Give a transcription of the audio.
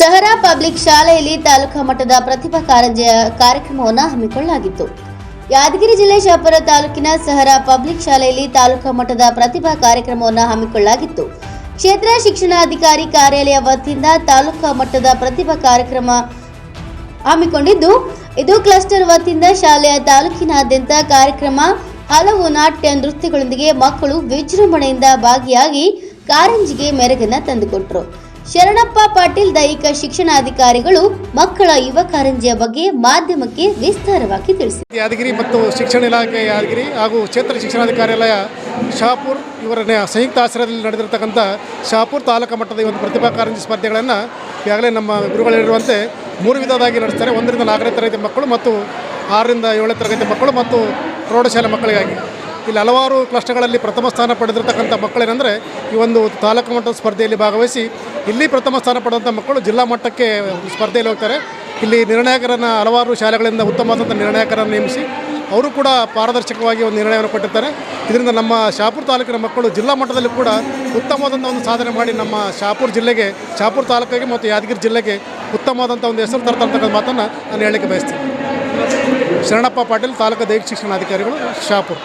Sahara public ಶಾಲೆಯಲ್ಲಿ ತಾಲೂಕಾ ಮಟ್ಟದ ಪ್ರತಿಭಾ ಕಾರಂಜಿಯ ಕಾರ್ಯಕ್ರಮವನ್ನು ಹಮ್ಮಿಕೊಳ್ಳಲಾಗಿತ್ತು. ಯಾದಗಿರಿ ಜಿಲ್ಲೆ ಶಾಪುರ ತಾಲೂಕಿನ ಸಹರಾ ಪಬ್ಲಿಕ್ ಶಾಲೆಯಲ್ಲಿ ತಾಲೂಕಾ ಮಟ್ಟದ ಪ್ರತಿಭಾ ಕಾರ್ಯಕ್ರಮವನ್ನು ಹಮ್ಮಿಕೊಳ್ಳಲಾಗಿತ್ತು. ಕ್ಷೇತ್ರ ಶಿಕ್ಷಣಾಧಿಕಾರಿ ಕಾರ್ಯಾಲಯ ವತಿಯಿಂದ ತಾಲೂಕಾ ಮಟ್ಟದ ಪ್ರತಿಭಾ ಕಾರ್ಯಕ್ರಮ ಹಮ್ಮಿಕೊಂಡಿದ್ದು, ಇದು ಕ್ಲಸ್ಟರ್ ವತಿಯಿಂದ ಶಾಲೆಯ ತಾಲೂಕಿನಾದ್ಯಂತ ಕಾರ್ಯಕ್ರಮ, ಹಲವು ನಾಟ್ಯ ನೃತ್ಯಗಳೊಂದಿಗೆ ಮಕ್ಕಳು ವಿಜೃಂಭಣೆಯಿಂದ ಭಾಗಿಯಾಗಿ ಕಾರಂಜಿಗೆ ಮೆರಗನ್ನು ತಂದುಕೊಟ್ರು. ಶರಣಪ್ಪ ಪಾಟೀಲ್ ದೈಹಿಕ ಶಿಕ್ಷಣಾಧಿಕಾರಿಗಳು ಮಕ್ಕಳ ಯುವ ಕಾರಂಜಿಯ ಬಗ್ಗೆ ಮಾಧ್ಯಮಕ್ಕೆ ವಿಸ್ತಾರವಾಗಿ ತಿಳಿಸಿದರು ಯಾದಗಿರಿ ಮತ್ತು ಶಿಕ್ಷಣ ಇಲಾಖೆ ಯಾದಗಿರಿ ಹಾಗೂ ಕ್ಷೇತ್ರ ಶಿಕ್ಷಣಾಧಿಕಾರಿಯಾಲಯ ಶಹಾಪುರ್ ಇವರ ಸಂಯುಕ್ತ ಆಶ್ರಯದಲ್ಲಿ ನಡೆದಿರತಕ್ಕಂಥ ಶಹಾಪುರ್ ತಾಲೂಕು ಮಟ್ಟದ ಒಂದು ಪ್ರತಿಭಾ ಕಾರಂಜಿ ಸ್ಪರ್ಧೆಗಳನ್ನು ಈಗಾಗಲೇ ನಮ್ಮ ಗುರುಗಳಿರುವಂತೆ ಮೂರು ವಿಧವಾಗಿ ನಡೆಸ್ತಾರೆ. ಒಂದರಿಂದ ನಾಲ್ಕನೇ ತರಗತಿ ಮಕ್ಕಳು ಮತ್ತು ಆರರಿಂದ ಏಳನೇ ತರಗತಿ ಮಕ್ಕಳು ಮತ್ತು ಪ್ರೌಢಶಾಲೆ ಮಕ್ಕಳಿಗಾಗಿ. ಇಲ್ಲಿ ಹಲವಾರು ಕ್ಲಸ್ಟರ್ಗಳಲ್ಲಿ ಪ್ರಥಮ ಸ್ಥಾನ ಪಡೆದಿರ್ತಕ್ಕಂಥ ಮಕ್ಕಳೇನೆಂದರೆ ಈ ಒಂದು ತಾಲೂಕು ಮಟ್ಟದ ಸ್ಪರ್ಧೆಯಲ್ಲಿ ಭಾಗವಹಿಸಿ ಇಲ್ಲಿ ಪ್ರಥಮ ಸ್ಥಾನ ಪಡೆದಂಥ ಮಕ್ಕಳು ಜಿಲ್ಲಾ ಮಟ್ಟಕ್ಕೆ ಸ್ಪರ್ಧೆಯಲ್ಲಿ ಹೋಗ್ತಾರೆ. ಇಲ್ಲಿ ನಿರ್ಣಾಯಕರನ್ನು ಹಲವಾರು ಶಾಲೆಗಳಿಂದ ಉತ್ತಮವಾದಂಥ ನಿರ್ಣಾಯಕರನ್ನು ನೇಮಿಸಿ ಅವರು ಕೂಡ ಪಾರದರ್ಶಕವಾಗಿ ಒಂದು ನಿರ್ಣಯವನ್ನು ಕೊಟ್ಟಿರ್ತಾರೆ. ಇದರಿಂದ ನಮ್ಮ ಶಾಪುರ ತಾಲೂಕಿನ ಮಕ್ಕಳು ಜಿಲ್ಲಾ ಮಟ್ಟದಲ್ಲಿ ಕೂಡ ಉತ್ತಮವಾದಂಥ ಒಂದು ಸಾಧನೆ ಮಾಡಿ ನಮ್ಮ ಶಾಪುರ ಜಿಲ್ಲೆಗೆ, ಶಾಪುರ ತಾಲೂಕಿಗೆ ಮತ್ತು ಯಾದಗಿರಿ ಜಿಲ್ಲೆಗೆ ಉತ್ತಮವಾದಂಥ ಒಂದು ಹೆಸರು ತರ್ತಕ್ಕಂಥ ಮಾತನ್ನು ನಾನು ಹೇಳಲಿಕ್ಕೆ ಬಯಸ್ತೀನಿ. ಶರಣಪ್ಪ ಪಾಟೀಲ್, ತಾಲೂಕು ದೈಹಿಕ ಶಿಕ್ಷಣಾಧಿಕಾರಿಗಳು, ಶಾಪುರ್.